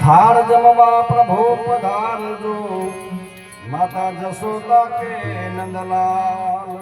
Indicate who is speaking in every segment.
Speaker 1: થાળ જમવા પ્રભુ પધારજો. માતા જશોદા કે નંદલાલ.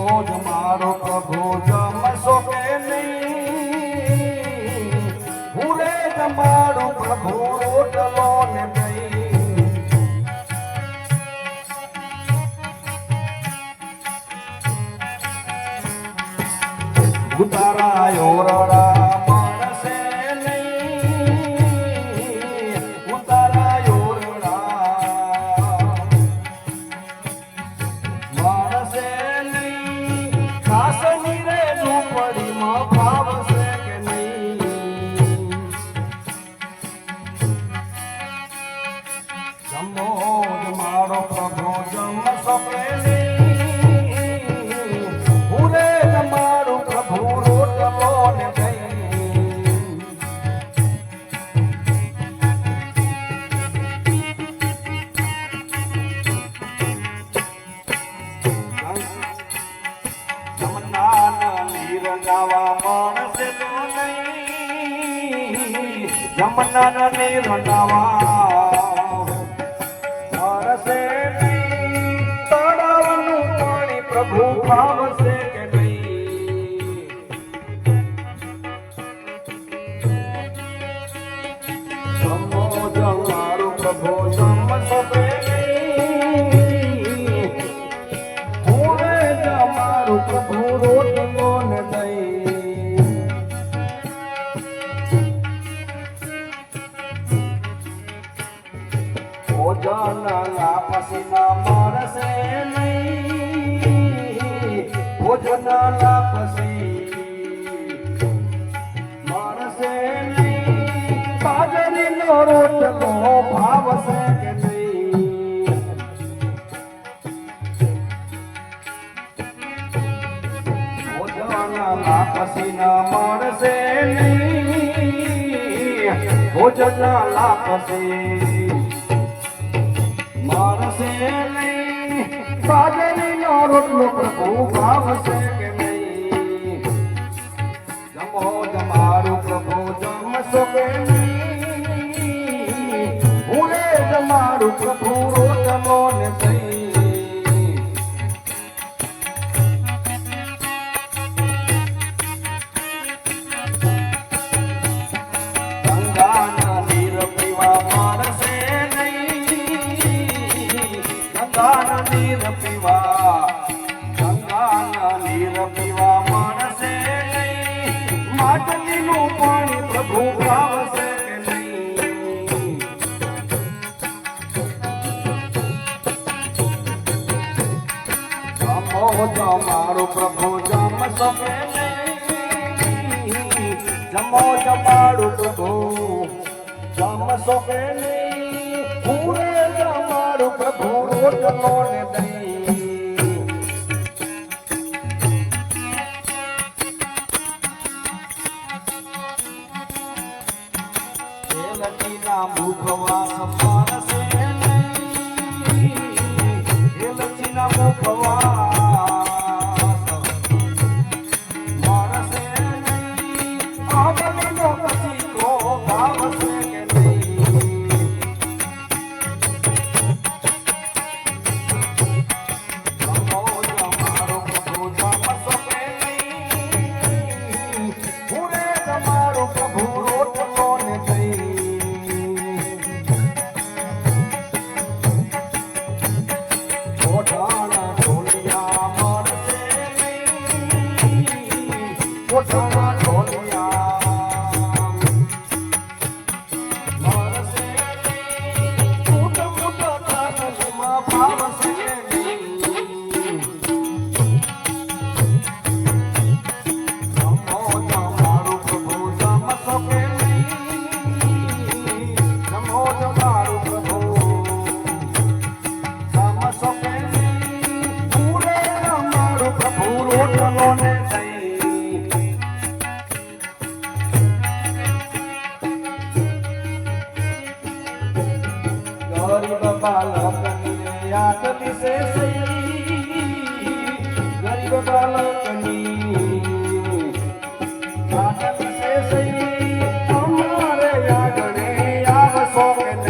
Speaker 1: જમો મારો પ્રભુ જમશો કે નહીં? પૂરે જમારો પ્રભુ રોટલો ને નહીં ઉતારાયો રડા રોટલો ને માણસે નહીં તળાવનું પાણી પ્રભુ ભાવશે ભોજન લાપસીના માણસે નહીં. ભોજન લાપસી માણસે નહીં. બાજરીનો રોટલો ભાવશે કે ભોજન લાપસીના માણસે નહીં. ભોજન લાપસી માણસે નહીં. બાજરીનો રોટલો પ્રભુ ભાવશે કે નહીં? જમો જમારું પ્રભુ, જમશો કે નહીં? ભૂલે જમારું પ્રભુ પાણી પ્રભુ જમ નહીં જમો જમો જમાડો પ્રભુ જમશો કે નહીં પૂરે જમાડો પ્રભુ રોટલો ને દહીં long and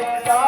Speaker 1: Bye.